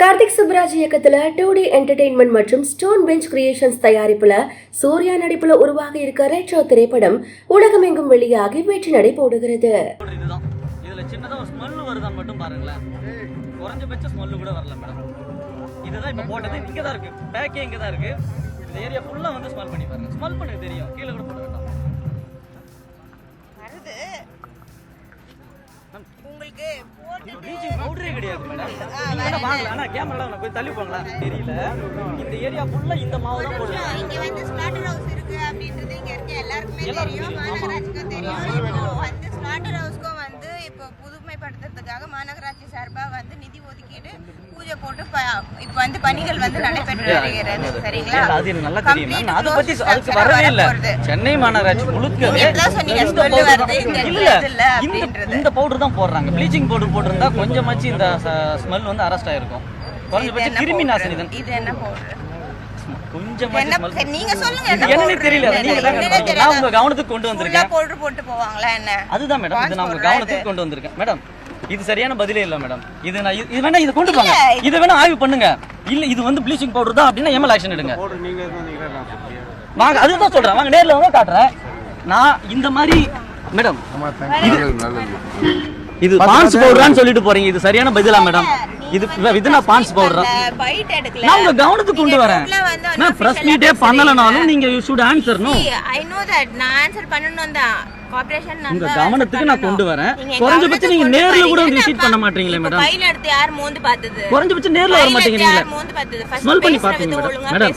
கார்த்திக் சுப்ராஜ் இயக்கத்துல two D entertainment மற்றும் stone bench creations தயாரிப்புல சூர்யா நடிப்புல உருவாகி இருக்க ரெட்ரோ திரைப்படம் உலகமெங்கும் வெளியாகி வெற்றி நடை போடுகிறது. இதுல சின்னதா ஒரு ஸ்மெல் வருதான்னு மட்டும் பாருங்களேன். குறைஞ்சபட்ச ஸ்மெல்லு கூட வரல மேடம். இதுதான் இப்போ போட்டது. இங்கே தான் இருக்கு. பேக்கே இங்கே தான் இருக்கு. இந்த ஏரியா ஃபுல்லா வந்து ஸ்மெல் பண்ணி பாருங்க. ஸ்மெல் பண்ண தெரியும். கீழே கூட போட வேண்டாம் வருது. உங்களுக்கு ப்ளீச்சிங் பவுடரே கிடையாது மேடம் நீங்க வேணா வாங்கல ஆனா கேமரா போய் தள்ளி போங்களா தெரியல. இந்த ஏரியா ஃபுல்லா இந்த மாவு தான் போடுறாங்க இங்க வந்து ஸ்லாட்டர் ஹவுஸ் இருக்கு அப்படின்றது இங்க இருக்க எல்லாருக்குமே தெரியும். மாநகராட்சிக்கும் தெரியும். இப்போ வந்து ஸ்லாட்டர் ஹவுஸ்க்கும் வந்து இப்போ புதுமைப்படுத்துறதுக்காக மாநகராட்சி சார்பா வந்து நிதி ஒதுக்கீடு போட்டு இப்போ வந்து பணிகள் வந்து நடைபெற்று வருகிறது. சரிங்களா? இல்ல, அது எனக்கு நல்லா தெரியும். Complete நான் அதை பத்தி closed அதுக்கு structure வரவே இல்ல. வரப்போகுது. சென்னை மாநகராட்சி முழுக்கவே இந்த பவுடர் தான் போடுறாங்க. ப்ளீச்சிங் பவுடர் போட்டிருந்தா கொஞ்சமாச்சு இந்த ஸ்மெல் வந்து அரெஸ்ட் ஆயிருக்கும். குறைஞ்சபட்சம் கிருமி? நாசினி தான் இது என்ன பவுடர் அதுதான் மேடம் இது நான் உங்க கவனத்துக்கு. கொண்டு வந்திருக்கேன். மேடம் இது சரியான பதிலே இல்ல மேடம் இது நான் இது- வேணா இதை கொண்டு போங்க இது- வேணா ஆய்வு பண்ணுங்க. இல்ல இது வந்து ப்ளீச்சிங் பவுடர் தான் அப்படின்னா எம்எல் ஆக்ஷன் எடுங்க. வாங்க அதுதான் சொல்றேன். வாங்க நேர்ல வந்து காட்டுறேன். நான் இந்த மாதிரி மேடம் இது பான்ஸ் பவுடரான்னு சொல்லிட்டு போறீங்க. இது சரியான பதிலா மேடம் இது இது நான் பான்ஸ் பவுடரா பைட் எடுக்கல. நான் உங்க கவனத்துக்கு கொண்டு வரேன். நான் பிரஸ் மீட்டே. பண்ணலனாலும் நீங்க யூ ஷுட் ஆன்சர்னும் See, I know that. நான் answer பண்ணணும் தான். உங்க கவனத்துக்கு நான். கொண்டு வரேன். நீங்க குறைஞ்சபட்சம் நீங்க நேர்ல கூட வந்து visit பண்ண மாட்டீங்களே மேடம்? file எடுத்து யார் மோந்து பார்த்தது? குறைஞ்சபட்சம் நேர்ல வர ஸ்மெல் பண்ணி பாத்தீங்க மேடம் ஒழுங்கா மேடம்